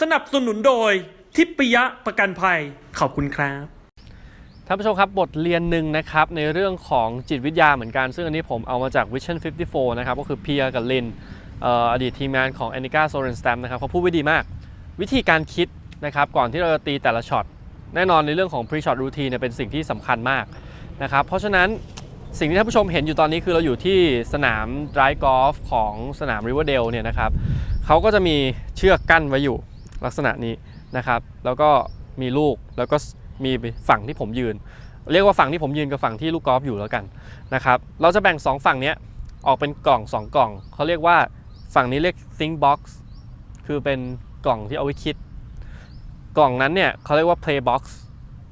สนับสนุนโดย ทิพยะประกันภัย ขอบคุณครับท่านผู้ชมครับบทเรียนหนึ่งนะครับในเรื่องของจิตวิทยาเหมือนกัน ซึ่งอันนี้ผมเอามาจาก Vision 54 นะครับก็คือเพียร์กับลินอดีตทีมงานของ a n i k a s o r e n s t a m นะครับเขาพูดไว้ดีมาก วิธีการคิดนะครับก่อนที่เราจะตีแต่ละช็อตแน่นอนในเรื่องของ pre shot routine เนี่ยเป็นสิ่งที่สำคัญมากนะครับเพราะฉะนั้นสิ่งที่ท่านผู้ชมเห็นอยู่ตอนนี้คือเราอยู่ที่สนาม dry golf ของสนาม Riverdale เนี่ยนะครับเขาก็จะมีเชือกกั้นไว้อยู่ ลักษณะนี้นะครับ แล้วก็มีลูกแล้วก็มีฝั่งที่ผมยืน เรียกว่าฝั่งที่ผมยืนกับฝั่งที่ลูกกอล์ฟอยู่แล้วกันนะครับ เราจะแบ่ง 2 ฝั่งนี้ออกเป็นกล่อง 2 กล่องเขาเรียกว่าฝั่งนี้เรียก think box คือเป็นกล่องที่เอาไว้คิด กล่องนั้นเนี่ยเขาเรียกว่า play box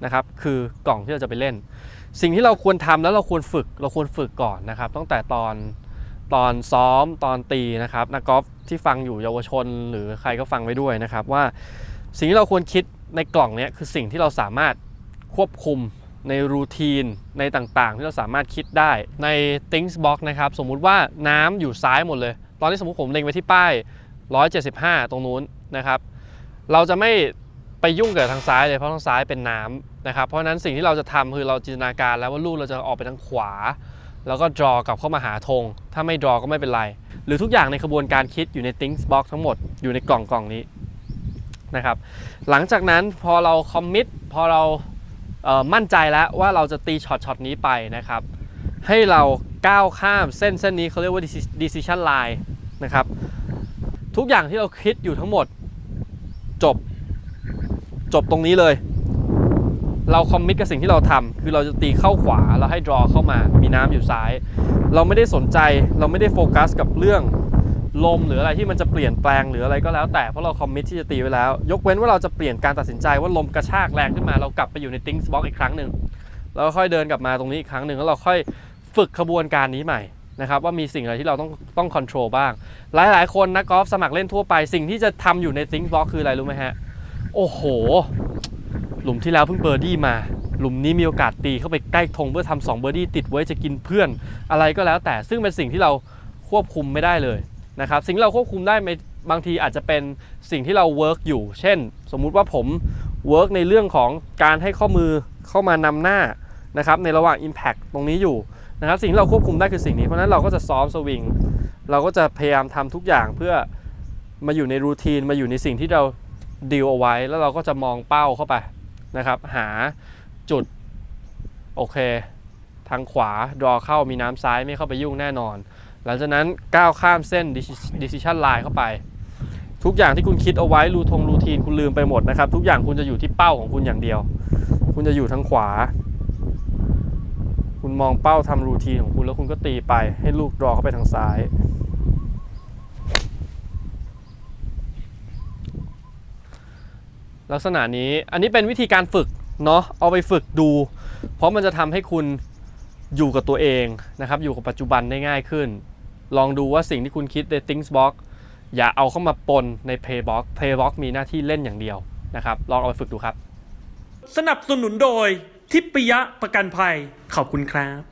นะครับคือกล่องที่เราจะไปเล่น สิ่งที่เราควรทำแล้วเราควรฝึกเราควรฝึกก่อนนะครับตั้งแต่ตอน ตอนซ้อมตอนตีนะครับนักกอล์ฟที่ฟังอยู่เยาวชน หรือใครก็ฟังไว้ด้วยนะครับว่าสิ่งที่เราควรคิดในกล่องนี้คือสิ่งที่เราสามารถควบคุมในรูทีนในต่างๆ ที่เราสามารถคิดได้ใน Things Box นะครับ สมมุติว่าน้ำอยู่ซ้ายหมดเลย ตอนนี้สมมติผมเล็งไปที่ป้าย 175 ตรงนู้นนะครับ เราจะไม่ไปยุ่งกับทางซ้ายเลยเพราะทางซ้ายเป็นน้ำนะครับ เพราะฉะนั้นสิ่งที่เราจะทำคือเราจินตนาการแล้วว่าลูกเราจะออกไปทางขวา แล้วก็ draw กลับเข้ามาหาธง ถ้าไม่ draw ก็ไม่เป็นไร หรือทุกอย่างในกระบวนการคิดอยู่ใน Things Box ทั้งหมดอยู่ในกล่องกล่องนี้นะครับ หลังจากนั้นพอเราคอมมิตพอเราเมั่นใจแล้วว่าเราจะตีช็อตช็อตนี้ไปนะครับ ให้เราก้าวข้ามเส้นเส้นนี้เขาเรียกว่า decision line นะครับ ทุกอย่างที่เราคิดอยู่ทั้งหมดจบจบตรงนี้เลย เราคอมมิตกับสิ่งที่เราทำคือเราจะตีเข้าขวาเราให้ draw เข้ามา มีน้ำอยู่ซ้าย เราไม่ได้สนใจ เราไม่ได้โฟกัสกับเรื่องลมหรืออะไรที่มันจะเปลี่ยนแปลงหรืออะไรก็แล้วแต่เพราะเราคอมมิตที่จะตีไว้แล้ว ยกเว้นว่าเราจะเปลี่ยนการตัดสินใจว่าลมกระชากแรงขึ้นมาเรากลับไปอยู่ใน things box อีกครั้งหนึ่งแล้วค่อยเดินกลับมาตรงนี้อีกครั้งหนึ่งแล้วเราค่อยฝึกขบวนการนี้ใหม่นะครับว่ามีสิ่งอะไรที่เราต้องต้องคอนโทรลบ้าง หลาย ๆ คนนักกอล์ฟสมัครเล่นทั่วไป สิ่งที่จะทำอยู่ใน things box คืออะไรรู้ไหมฮะโอ้โห หลุมที่แล้วเพิ่งเบอร์ดี้มา หลุมนี้มีโอกาสตีเข้าไปใกล้ธงเพื่อทำสองเบอร์ดี้ติดไว้จะกินเพื่อน อะไรก็แล้วแต่ซึ่งเป็นสิ่งที่เราควบคุมไม่ได้เลยนะครับสิ่งที่เราควบคุมได้ไบางทีอาจจะเป็นสิ่งที่เราเวิร์กอยู่ เช่น สมมุติว่าผมเวิร์กในเรื่องของการให้ข้อมือเข้ามานำหน้านะครับในระหว่าง Impact ตรงนี้อยู่นะครับสิ่งที่เราควบคุมได้คือสิ่งนี้ เพราะนั้นเราก็จะซ้อมสวิงเราก็จะพยายามทำทุกอย่างเพื่อมาอยู่ในรูทีนมาอยู่ในสิ่งที่เราดีลเอาไว้ แล้วเราก็จะมองเป้าเข้าไป นะครับ หาจุด โอเค ทางขวา draw เข้ามีน้ำซ้ายไม่เข้าไปยุ่งแน่นอน หลังจากนั้นก้าวข้ามเส้น decision line เข้าไป ทุกอย่างที่คุณคิดเอาไว้รูทงรูทีนคุณลืมไปหมดนะครับ ทุกอย่างคุณจะอยู่ที่เป้าของคุณอย่างเดียว คุณจะอยู่ทางขวา คุณมองเป้าทำรูทีนของคุณแล้วคุณก็ตีไปให้ลูก draw เข้าไปทางซ้าย ลักษณะนี้อันนี้เป็นวิธีการฝึกเนาะเอาไปฝึกดู เพราะมันจะทำให้คุณอยู่กับตัวเองนะครับ อยู่กับปัจจุบันได้ง่ายขึ้น ลองดูว่าสิ่งที่คุณคิดใน Things Box อย่าเอาเข้ามาปนใน Playbox Playbox มีหน้าที่เล่นอย่างเดียวนะครับ ลองเอาไปฝึกดูครับ สนับสนุนโดยทิพยะประกันภัยขอบคุณครับ